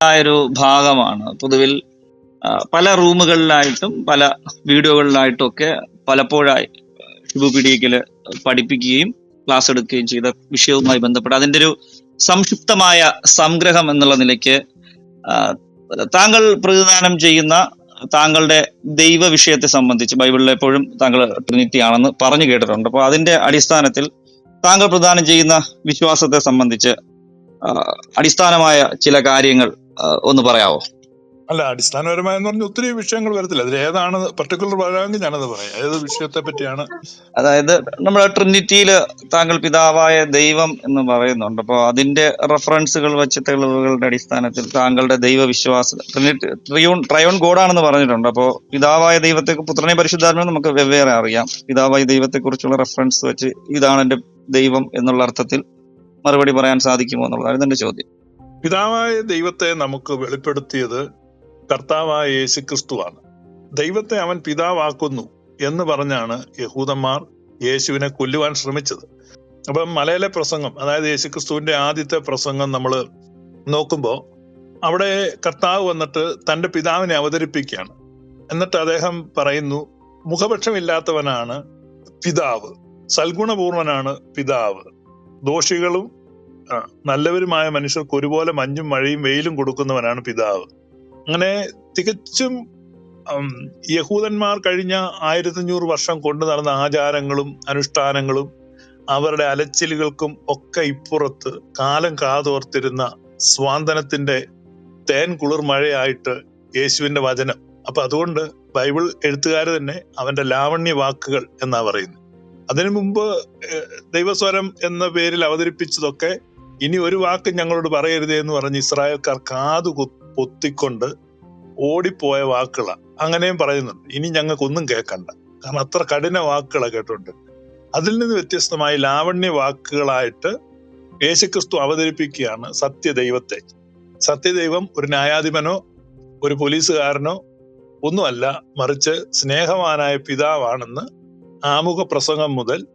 ഒരു ഭാഗമാണ്. പൊതുവിൽ പല റൂമുകളിലായിട്ടും പല വീഡിയോകളിലായിട്ടും ഒക്കെ പലപ്പോഴായി ഷിബു പിടിക്കൽ പഠിപ്പിക്കുകയും ക്ലാസ് എടുക്കുകയും ചെയ്ത വിഷയവുമായി ബന്ധപ്പെട്ട് അതിന്റെ ഒരു സംക്ഷിപ്തമായ സംഗ്രഹം എന്നുള്ള നിലയ്ക്ക് താങ്കൾ പ്രതിദാനം ചെയ്യുന്ന താങ്കളുടെ ദൈവ വിഷയത്തെ സംബന്ധിച്ച് ബൈബിളിൽ എപ്പോഴും താങ്കൾ ട്രിനിറ്റി ആണെന്ന് പറഞ്ഞു കേട്ടിട്ടുണ്ട്. അപ്പോൾ അതിന്റെ അടിസ്ഥാനത്തിൽ താങ്കൾ പ്രദാനം ചെയ്യുന്ന വിശ്വാസത്തെ സംബന്ധിച്ച് അടിസ്ഥാനമായ ചില കാര്യങ്ങൾ ഒന്ന് പറയാവോ? അല്ല അടിസ്ഥാനപരമായെന്ന് പറഞ്ഞ ഒത്തിരി വിഷയങ്ങൾ വരത്തില്ല. അതിൽ ഏതാണ് പർട്ടിക്കുലർ പറയാമെങ്കിൽ ഞാനത് പറയാം. ഏത് വിഷയത്തെ പറ്റിയാണ്? അതായത് നമ്മുടെ ട്രിനിറ്റിയിൽ താങ്കൾ പിതാവായ ദൈവം എന്ന് പറയുന്നുണ്ട്. അപ്പോൾ അതിന്റെ റെഫറൻസുകൾ വെച്ച് തെളിവുകളുടെ അടിസ്ഥാനത്തിൽ താങ്കളുടെ ദൈവവിശ്വാസ ട്രിനിറ്റി ട്രിയോൺ ട്രയോൺ ഗോഡാണെന്ന് പറഞ്ഞിട്ടുണ്ട്. അപ്പോൾ പിതാവായ ദൈവത്തെ പുത്രനെ പരിശുദ്ധാത്മ നമുക്ക് വെവ്വേറെ അറിയാം. പിതാവായ ദൈവത്തെക്കുറിച്ചുള്ള റെഫറൻസ് വെച്ച് ഇതാണ് എന്റെ ദൈവം എന്നുള്ള അർത്ഥത്തിൽ മറുപടി പറയാൻ സാധിക്കുമോ എന്നുള്ളതായിരുന്നു എന്റെ ചോദ്യം. പിതാവായ ദൈവത്തെ നമുക്ക് വെളിപ്പെടുത്തിയത് കർത്താവായ യേശുക്രിസ്തുവാണ്. ദൈവത്തെ അവൻ പിതാവാക്കുന്നു എന്ന് പറഞ്ഞാണ് യഹൂദന്മാർ യേശുവിനെ കൊല്ലുവാൻ ശ്രമിച്ചത്. അപ്പം മലയിലെ പ്രസംഗം അതായത് യേശുക്രിസ്തുവിന്റെ ആദ്യത്തെ പ്രസംഗം നമ്മൾ നോക്കുമ്പോൾ അവിടെ കർത്താവ് വന്നിട്ട് തന്റെ പിതാവിനെ അവതരിപ്പിക്കുകയാണ്. എന്നിട്ട് അദ്ദേഹം പറയുന്നു മുഖപക്ഷമില്ലാത്തവനാണ് പിതാവ്. സൽഗുണപൂർവനാണ് പിതാവ്. ദോഷികളും നല്ലവരുമായ മനുഷ്യർക്ക് ഒരുപോലെ മഞ്ഞും മഴയും വെയിലും കൊടുക്കുന്നവനാണ് പിതാവ്. അങ്ങനെ തികച്ചും യഹൂദന്മാർ കഴിഞ്ഞ ആയിരത്തഞ്ഞൂറ് വർഷം കൊണ്ടു നടന്ന ആചാരങ്ങളും അനുഷ്ഠാനങ്ങളും അവരുടെ അലച്ചിലുകൾക്കും ഒക്കെ ഇപ്പുറത്ത് കാലം കാതോർത്തിരുന്ന സ്വാന്തനത്തിന്റെ തേൻ കുളിർ മഴയായിട്ട് യേശുവിന്റെ വചനം. അപ്പൊ അതുകൊണ്ട് ബൈബിൾ എഴുത്തുകാർ തന്നെ അവന്റെ ലാവണ്യ വാക്കുകൾ എന്നാ പറയുന്നത്. അതിനു മുമ്പ് ദൈവസ്വരം എന്ന പേരിൽ അവതരിപ്പിച്ചതൊക്കെ ഇനി ഒരു വാക്ക് ഞങ്ങളോട് പറയരുതേ എന്ന് പറഞ്ഞ് ഇസ്രായേൽക്കാർ കാതു പൊത്തിക്കൊണ്ട് ഓടിപ്പോയ വാക്കുകളാണ് അങ്ങനെയും പറയുന്നുണ്ട്. ഇനി ഞങ്ങൾക്കൊന്നും കേൾക്കണ്ട. കാരണം അത്ര കഠിന വാക്കുകളെ കേട്ടുണ്ട്. അതിൽ നിന്ന് വ്യത്യസ്തമായി ലാവണ്യ വാക്കുകളായിട്ട് യേശുക്രിസ്തു അവതരിപ്പിക്കുകയാണ് സത്യദൈവത്തെ. സത്യദൈവം ഒരു ന്യായാധിപനോ ഒരു പോലീസുകാരനോ ഒന്നുമല്ല. മറിച്ച് സ്നേഹവാനായ പിതാവാണെന്ന് ആമുഖ പ്രസംഗം മുതൽ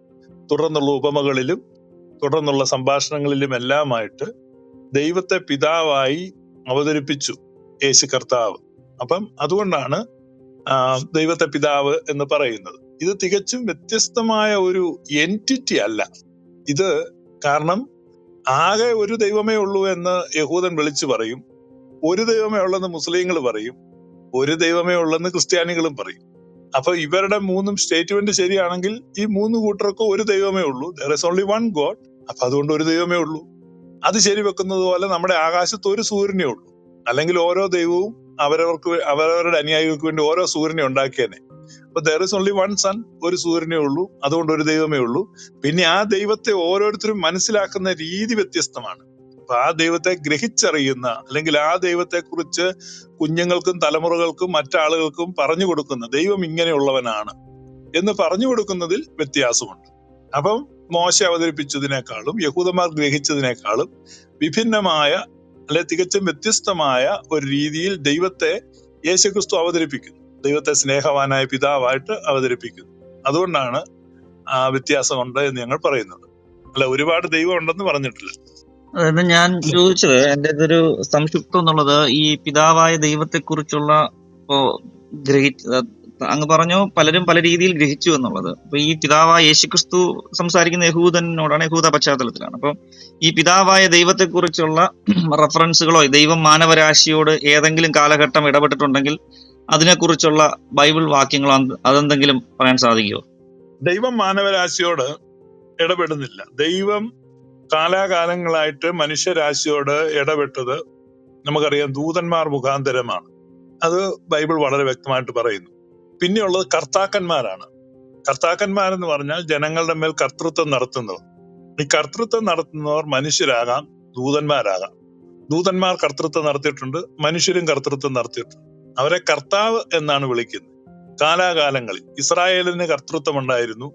തുടർന്നുള്ള ഉപമകളിലും തുടർന്നുള്ള സംഭാഷണങ്ങളിലും എല്ലാമായിട്ട് ദൈവത്തെ പിതാവായി അവതരിപ്പിച്ചു യേശു കർത്താവ്. അപ്പം അതുകൊണ്ടാണ് ദൈവത്തെ പിതാവ് എന്ന് പറയുന്നത്. ഇത് തികച്ചും വ്യത്യസ്തമായ ഒരു എന്റിറ്റി അല്ല. ഇത് കാരണം ആകെ ഒരു ദൈവമേ ഉള്ളൂ എന്ന് യഹൂദൻ വിളിച്ചു പറയും. ഒരു ദൈവമേ ഉള്ളെന്ന് മുസ്ലിങ്ങൾ പറയും. ഒരു ദൈവമേ ഉള്ളെന്ന് ക്രിസ്ത്യാനികളും പറയും. അപ്പൊ ഇവരുടെ മൂന്നും സ്റ്റേറ്റ്മെന്റ് ശരിയാണെങ്കിൽ ഈ മൂന്ന് കൂട്ടർക്കും ഒരു ദൈവമേ ഉള്ളൂ. There is only one god അപ്പൊ അതുകൊണ്ട് ഒരു ദൈവമേ ഉള്ളൂ. അത് ശരി വെക്കുന്നത് പോലെ നമ്മുടെ ആകാശത്ത് ഒരു സൂര്യനേ ഉള്ളൂ. അല്ലെങ്കിൽ ഓരോ ദൈവവും അവരവർക്ക് അവരവരുടെ അനുയായികൾക്ക് വേണ്ടി ഓരോ സൂര്യനെ ഉണ്ടാക്കിയേനെ. അപ്പൊ there is only one sun ഒരു സൂര്യനേ ഉള്ളൂ. അതുകൊണ്ട് ഒരു ദൈവമേ ഉള്ളൂ. പിന്നെ ആ ദൈവത്തെ ഓരോരുത്തരും മനസ്സിലാക്കുന്ന രീതി വ്യത്യസ്തമാണ്. അപ്പൊ ആ ദൈവത്തെ ഗ്രഹിച്ചറിയുന്ന അല്ലെങ്കിൽ ആ ദൈവത്തെ കുറിച്ച് കുഞ്ഞുങ്ങൾക്കും തലമുറകൾക്കും മറ്റാളുകൾക്കും പറഞ്ഞു കൊടുക്കുന്ന ദൈവം ഇങ്ങനെയുള്ളവനാണ് എന്ന് പറഞ്ഞു കൊടുക്കുന്നതിൽ വ്യത്യാസമുണ്ട്. അപ്പം മോശ അവതരിപ്പിച്ചതിനേക്കാളും യഹൂദന്മാർ ഗ്രഹിച്ചതിനേക്കാളും വിഭിന്നമായ അല്ലെ തികച്ചും വ്യത്യസ്തമായ ഒരു രീതിയിൽ ദൈവത്തെ യേശുക്രിസ്തു അവതരിപ്പിക്കുന്നു. ദൈവത്തെ സ്നേഹവാനായ പിതാവായിട്ട് അവതരിപ്പിക്കുന്നു. അതുകൊണ്ടാണ് ആ വ്യത്യാസമുണ്ട് എന്ന് ഞങ്ങൾ പറയുന്നത്. അല്ല ഒരുപാട് ദൈവം ഉണ്ടെന്ന് പറഞ്ഞിട്ടില്ല. അതായത് ഞാൻ ചോദിച്ചത് എന്റെ ഇതൊരു സംക്ഷിപ്തം എന്നുള്ളത് ഈ പിതാവായ ദൈവത്തെ കുറിച്ചുള്ള ഇപ്പോ അങ്ങ് പറഞ്ഞു പലരും പല രീതിയിൽ ഗ്രഹിച്ചു എന്നുള്ളത്. അപ്പൊ ഈ പിതാവായ യേശുക്രിസ്തു സംസാരിക്കുന്ന യഹൂദനോടാണ് യഹൂദ പശ്ചാത്തലത്തിലാണ്. അപ്പൊ ഈ പിതാവായ ദൈവത്തെക്കുറിച്ചുള്ള റെഫറൻസുകളോ ദൈവം മാനവരാശിയോട് ഏതെങ്കിലും കാലഘട്ടം ഇടപെട്ടിട്ടുണ്ടെങ്കിൽ അതിനെക്കുറിച്ചുള്ള ബൈബിൾ വാക്യങ്ങളോ അത് അതെന്തെങ്കിലും പറയാൻ സാധിക്കുമോ ദൈവം മാനവരാശിയോട് ഇടപെടുന്നില്ല. ദൈവം കാലാകാലങ്ങളായിട്ട് മനുഷ്യരാശിയോട് ഇടപെട്ടത് നമുക്കറിയാം ദൂതന്മാർ മുഖാന്തരമാണ്. അത് ബൈബിൾ വളരെ വ്യക്തമായിട്ട് പറയുന്നു. പിന്നെയുള്ളത് കർത്താക്കന്മാരാണ്. കർത്താക്കന്മാരെന്ന് പറഞ്ഞാൽ ജനങ്ങളുടെ മേൽ കർത്തൃത്വം നടത്തുന്നവർ. ഈ കർത്തൃത്വം നടത്തുന്നവർ മനുഷ്യരാകാം ദൂതന്മാരാകാം. ദൂതന്മാർ കർത്തൃത്വം നടത്തിയിട്ടുണ്ട് മനുഷ്യരും കർത്തൃത്വം നടത്തിയിട്ടുണ്ട്. അവരെ കർത്താവ് എന്നാണ് വിളിക്കുന്നത്. കാലാകാലങ്ങളിൽ ഇസ്രായേലിന് കർത്തൃത്വം ഉണ്ടായിരുന്നു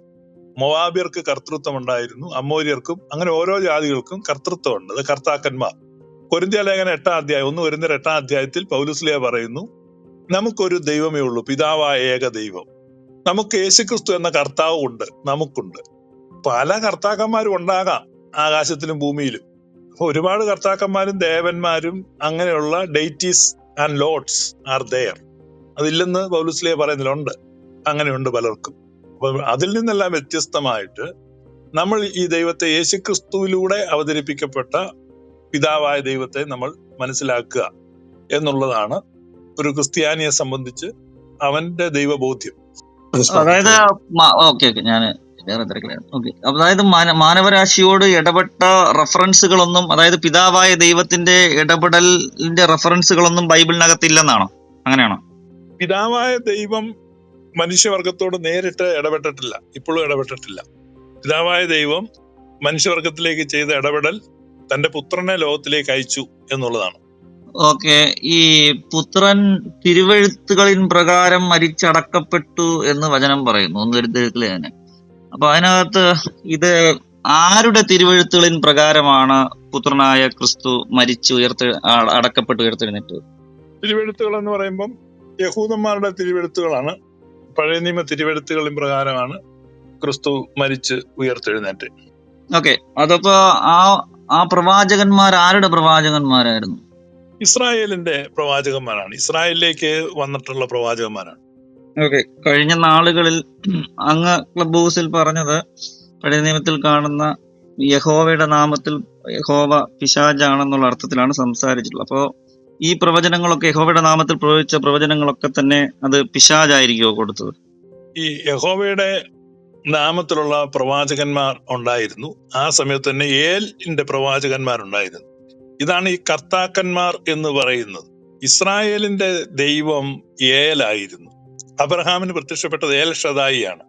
മൊവാബിയർക്ക് കർത്തൃത്വം ഉണ്ടായിരുന്നു അമ്മോര്യർക്കും അങ്ങനെ ഓരോ ജാതികൾക്കും കർത്തൃത്വമുണ്ട് അത് കർത്താക്കന്മാർ. കൊരിന്ത്യ ലേഖന എട്ടാം അധ്യായം ഒന്ന് വരുന്ന എട്ടാം അധ്യായത്തിൽ പൗലുസ്ലിയ പറയുന്നു നമുക്കൊരു ദൈവമേ ഉള്ളൂ പിതാവായ ഏക ദൈവം. നമുക്ക് യേശുക്രിസ്തു എന്ന കർത്താവ് ഉണ്ട് നമുക്കുണ്ട്. പല കർത്താക്കന്മാരും ഉണ്ടാകാം ആകാശത്തിലും ഭൂമിയിലും. ഒരുപാട് കർത്താക്കന്മാരും ദേവന്മാരും അങ്ങനെയുള്ള deities and lords are there അതില്ലെന്ന് പൗലുസ്ലിയ പറയുന്നതിലുണ്ട് അങ്ങനെയുണ്ട് പലർക്കും. അപ്പൊ അതിൽ നിന്നെല്ലാം വ്യത്യസ്തമായിട്ട് നമ്മൾ ഈ ദൈവത്തെ യേശുക്രിസ്തുവിലൂടെ അവതരിപ്പിക്കപ്പെട്ട പിതാവായ ദൈവത്തെ നമ്മൾ മനസ്സിലാക്കുക എന്നുള്ളതാണ് ഒരു ക്രിസ്ത്യാനിയെ സംബന്ധിച്ച് അവന്റെ ദൈവബോധ്യം. അതായത് ഓക്കെ ഓക്കെ. ഞാൻ വേറെ തിരക്കിലാണ്. ഓക്കെ. അതായത് മാനവരാശിയോട് ഇടപെട്ട റഫറൻസുകളൊന്നും അതായത് പിതാവായ ദൈവത്തിന്റെ ഇടപെടലിന്റെ റഫറൻസുകളൊന്നും ബൈബിളിനകത്ത് ഇല്ലെന്നാണോ അങ്ങനെയാണോ? പിതാവായ ദൈവം മനുഷ്യവർഗത്തോട് നേരിട്ട് ഇടപെട്ടിട്ടില്ല. ഇപ്പോഴും ഇടപെട്ടിട്ടില്ല. പിതാവായ ദൈവം മനുഷ്യവർഗത്തിലേക്ക് ചെയ്ത ഇടപെടൽ തന്റെ പുത്രനെ ലോകത്തിലേക്ക് അയച്ചു എന്നുള്ളതാണ്. ഓക്കെ. ഈ പുത്രൻ തിരുവഴുത്തുകളിൻ പ്രകാരം മരിച്ചടക്കപ്പെട്ടു എന്ന് വചനം പറയുന്നു. ഒന്ന് എഴുത്തിൽ തന്നെ. അപ്പൊ അതിനകത്ത് ഇത് ആരുടെ തിരുവഴുത്തുകളിൻ പ്രകാരമാണ് പുത്രനായ ക്രിസ്തു മരിച്ചു ഉയർത്ത് അടക്കപ്പെട്ട് ഉയർത്തെഴുന്നേറ്റത്? തിരുവെഴുത്തുകൾ എന്ന് പറയുമ്പം യഹൂദന്മാരുടെ തിരുവെഴുത്തുകളാണ്. പഴയ നിയമ തിരുവെഴുത്തുകളിൻ പ്രകാരമാണ് ക്രിസ്തു മരിച്ച് ഉയർത്തെഴുന്നേറ്റ്. ഓക്കെ. അതപ്പോ ആ ആ പ്രവാചകന്മാർ ആരുടെ പ്രവാചകന്മാരായിരുന്നു? ഇസ്രായേലിന്റെ പ്രവാചകന്മാരാണ്. ഇസ്രായേലിലേക്ക് വന്നിട്ടുള്ള പ്രവാചകന്മാരാണ്. ഓക്കെ കഴിഞ്ഞ നാളുകളിൽ അങ്ങ് ക്ലബ് ഹൗസിൽ പറഞ്ഞത് പഴയ നിയമത്തിൽ കാണുന്ന യഹോവയുടെ നാമത്തിൽ യഹോവ പിശാജാണെന്നുള്ള അർത്ഥത്തിലാണ് സംസാരിച്ചിട്ടുള്ളത്. അപ്പോ ഈ പ്രവചനങ്ങളൊക്കെ യഹോവയുടെ നാമത്തിൽ പ്രവചിച്ച പ്രവചനങ്ങളൊക്കെ തന്നെ അത് പിശാജായിരിക്കുമോ കൊടുത്തത്? ഈ യഹോവയുടെ നാമത്തിലുള്ള പ്രവാചകന്മാർ ഉണ്ടായിരുന്നു. ആ സമയത്ത് തന്നെ ഏലിന്റെ പ്രവാചകന്മാരുണ്ടായിരുന്നു. ഇതാണ് ഈ കർത്താക്കന്മാർ എന്ന് പറയുന്നത്. ഇസ്രായേലിന്റെ ദൈവം ഏലായിരുന്നു. അബ്രഹാമിന് പ്രത്യക്ഷപ്പെട്ടത് ഏൽ ഷദായിയാണ്.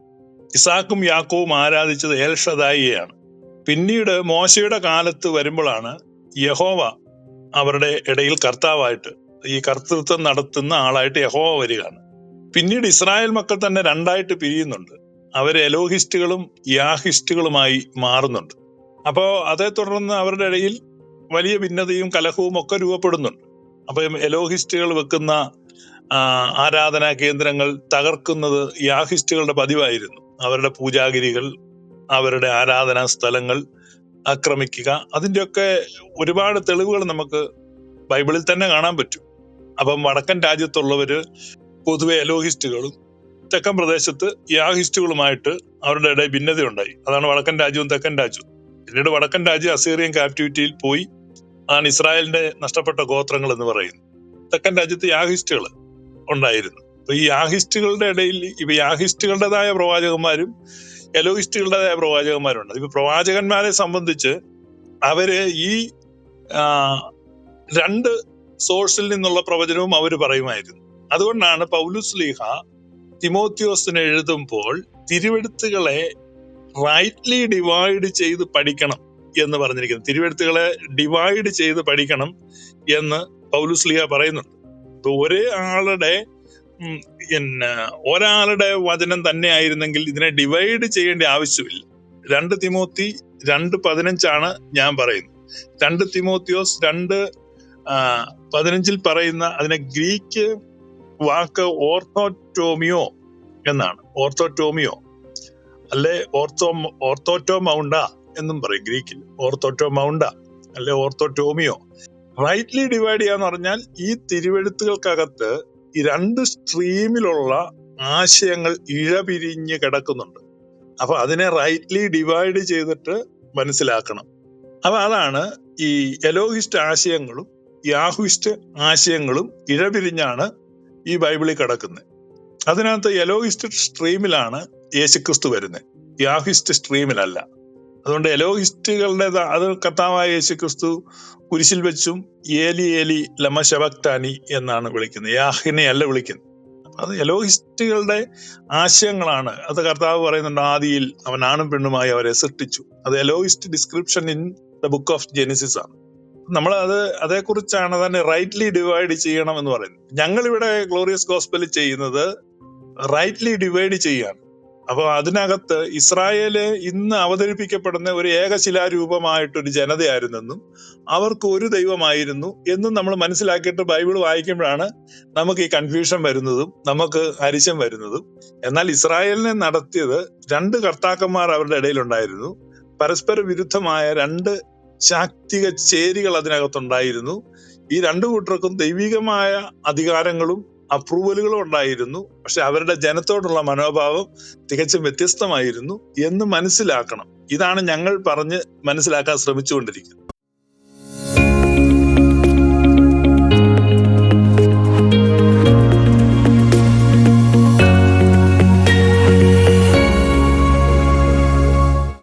ഇസാക്കും യാക്കോവും ആരാധിച്ചത് ഏൽ ഷദായിയാണ് പിന്നീട് മോശയുടെ കാലത്ത് വരുമ്പോഴാണ് യഹോവ അവരുടെ ഇടയിൽ കർത്താവായിട്ട് ഈ കർത്തൃത്വം നടത്തുന്ന ആളായിട്ട് യഹോവ വരികയാണ്. പിന്നീട് ഇസ്രായേൽ മക്കൾ തന്നെ രണ്ടായിട്ട് പിരിയുന്നുണ്ട്. അവർ എലോഹിസ്റ്റുകളും യാഹിസ്റ്റുകളുമായി മാറുന്നുണ്ട്. അപ്പോൾ അതേ തുടർന്ന് അവരുടെ ഇടയിൽ വലിയ ഭിന്നതയും കലഹവും ഒക്കെ രൂപപ്പെടുന്നുണ്ട്. അപ്പൊ എലോഹിസ്റ്റുകൾ വെക്കുന്ന ആരാധനാ കേന്ദ്രങ്ങൾ തകർക്കുന്നത് യാഹിസ്റ്റുകളുടെ പതിവായിരുന്നു. അവരുടെ പൂജാഗിരികൾ അവരുടെ ആരാധനാ സ്ഥലങ്ങൾ ആക്രമിക്കുക അതിന്റെയൊക്കെ ഒരുപാട് തെളിവുകൾ നമുക്ക് ബൈബിളിൽ തന്നെ കാണാൻ പറ്റും. അപ്പം വടക്കൻ രാജ്യത്തുള്ളവര് പൊതുവെ എലോഹിസ്റ്റുകളും തെക്കൻ പ്രദേശത്ത് യാഹിസ്റ്റുകളുമായിട്ട് അവരുടെ ഇടയിൽ ഭിന്നതയുണ്ടായി. അതാണ് വടക്കൻ രാജ്യവും തെക്കൻ രാജ്യവും. പിന്നീട് വടക്കൻ രാജ്യം അസീറിയൻ കാപ്റ്റിവിറ്റിയിൽ പോയി. അതാണ് ഇസ്രായേലിന്റെ നഷ്ടപ്പെട്ട ഗോത്രങ്ങൾ എന്ന് പറയുന്നത്. തെക്കൻ രാജ്യത്ത് യാഹിസ്റ്റുകൾ ഉണ്ടായിരുന്നു. അപ്പൊ ഈ യാഹിസ്റ്റുകളുടെ ഇടയിൽ ഇപ്പൊ യാഹിസ്റ്റുകളുടേതായ പ്രവാചകന്മാരും എലോഹിസ്റ്റുകളുടേതായ പ്രവാചകന്മാരുണ്ട്. ഇപ്പൊ പ്രവാചകന്മാരെ സംബന്ധിച്ച് അവർ ഈ രണ്ട് സോഴ്സിൽ നിന്നുള്ള പ്രവചനവും അവർ പറയുമായിരുന്നു. അതുകൊണ്ടാണ് പൗലുസ് ലീഹ തിമോത്യോസിന് എഴുതുമ്പോൾ തിരുവെടുത്തുകളെ റൈറ്റ്ലി ഡിവൈഡ് ചെയ്ത് പഠിക്കണം. എന്ന് പറഞ്ഞിരിക്കുന്നത് തിരുവെഴുത്തുകളെ ഡിവൈഡ് ചെയ്ത് പഠിക്കണം എന്ന് പൗലുസ് ലീഹ പറയുന്നുണ്ട്. അപ്പൊ ഒരേ ആളുടെ പിന്നെ ഒരാളുടെ വചനം തന്നെ ആയിരുന്നെങ്കിൽ ഇതിനെ ഡിവൈഡ് ചെയ്യേണ്ട ആവശ്യമില്ല. രണ്ട് തിമോത്തി രണ്ട് പതിനഞ്ചാണ് ഞാൻ പറയുന്നത്. രണ്ട് തിമോത്തിയോസ് രണ്ട് പതിനഞ്ചിൽ പറയുന്ന അതിനെ ഗ്രീക്ക് വാക്ക് ഓർത്തോറ്റോമിയോ എന്നാണ്. ഓർത്തോറ്റോമിയോ അല്ലെ? ഓർത്തോ ഓർത്തോറ്റോ മൗണ്ട എന്നും പറയും ഗ്രീക്കിൽ. ഓർത്തോട്ടോ മൗണ്ട അല്ലെ ഓർത്തോട്ടോമിയോ. റൈറ്റ്ലി ഡിവൈഡ് ചെയ്യാന്ന് പറഞ്ഞാൽ ഈ തിരുവെഴുത്തുകൾക്കകത്ത് ഈ രണ്ട് സ്ട്രീമിലുള്ള ആശയങ്ങൾ ഇഴപിരിഞ്ഞ് കിടക്കുന്നുണ്ട്. അപ്പൊ അതിനെ റൈറ്റ്ലി ഡിവൈഡ് ചെയ്തിട്ട് മനസ്സിലാക്കണം. അപ്പൊ അതാണ് ഈ എലോഹിസ്റ്റ് ആശയങ്ങളും യാഹുയിസ്റ്റ് ആശയങ്ങളും ഇഴപിരിഞ്ഞാണ് ഈ ബൈബിളിൽ കിടക്കുന്നത് അതിനകത്ത് എലോഹിസ്റ്റ് സ്ട്രീമിലാണ് യേശുക്രിസ്തു വരുന്നത് യാഹിസ്റ്റ് സ്ട്രീമിലല്ല അതുകൊണ്ട് എലോഹിസ്റ്റുകളുടെ അത് കർത്താവായ യേശുക്രിസ്തു കുരിശിൽ വെച്ചും ഏലി ഏലി ലമ ശബക്താനി എന്നാണ് വിളിക്കുന്നത്. യാഹിനെ അല്ല വിളിക്കുന്നത്. അത് എലോഹിസ്റ്റുകളുടെ ആശയങ്ങളാണ്. അത് കർത്താവ് പറയുന്നുണ്ട് ആദിയിൽ അവൻ ആണും പെണ്ണുമായി അവരെ സൃഷ്ടിച്ചു. അത് Elohist description in the book of Genesis ആണ്. നമ്മൾ അത് അതേക്കുറിച്ചാണ് തന്നെ റൈറ്റ്ലി ഡിവൈഡ് ചെയ്യണം എന്ന് പറയുന്നത്. ഞങ്ങൾ ഇവിടെ ഗ്ലോറിയസ് ഗോസ്പെൽ ചെയ്യുന്നത് റൈറ്റ്ലി ഡിവൈഡ് ചെയ്യാണ്. അപ്പൊ അതിനകത്ത് ഇസ്രായേൽ ഇന്ന് അവതരിപ്പിക്കപ്പെടുന്ന ഒരു ഏകശിലാരൂപമായിട്ടൊരു ജനതയായിരുന്നെന്നും അവർക്ക് ഒരു ദൈവമായിരുന്നു എന്നും നമ്മൾ മനസ്സിലാക്കിയിട്ട് ബൈബിൾ വായിക്കുമ്പോഴാണ് നമുക്ക് ഈ കൺഫ്യൂഷൻ വരുന്നതും നമുക്ക് അരിശം വരുന്നതും. എന്നാൽ ഇസ്രായേലിനെ നടത്തിയത് രണ്ട് കർത്താക്കന്മാർ അവരുടെ ഇടയിലുണ്ടായിരുന്നു. പരസ്പര വിരുദ്ധമായ രണ്ട് ശാക്തിക ചേരികൾ അതിനകത്തുണ്ടായിരുന്നു. ഈ രണ്ടു കൂട്ടർക്കും ദൈവികമായ അധികാരങ്ങളും അപ്രൂവലുകളും ഉണ്ടായിരുന്നു. പക്ഷെ അവരുടെ ജനത്തോടുള്ള മനോഭാവം തികച്ചും വ്യത്യസ്തമായിരുന്നു എന്ന് മനസ്സിലാക്കണം. ഇതാണ് ഞങ്ങൾ പറഞ്ഞ് മനസ്സിലാക്കാൻ ശ്രമിച്ചുകൊണ്ടിരിക്കുന്നത്.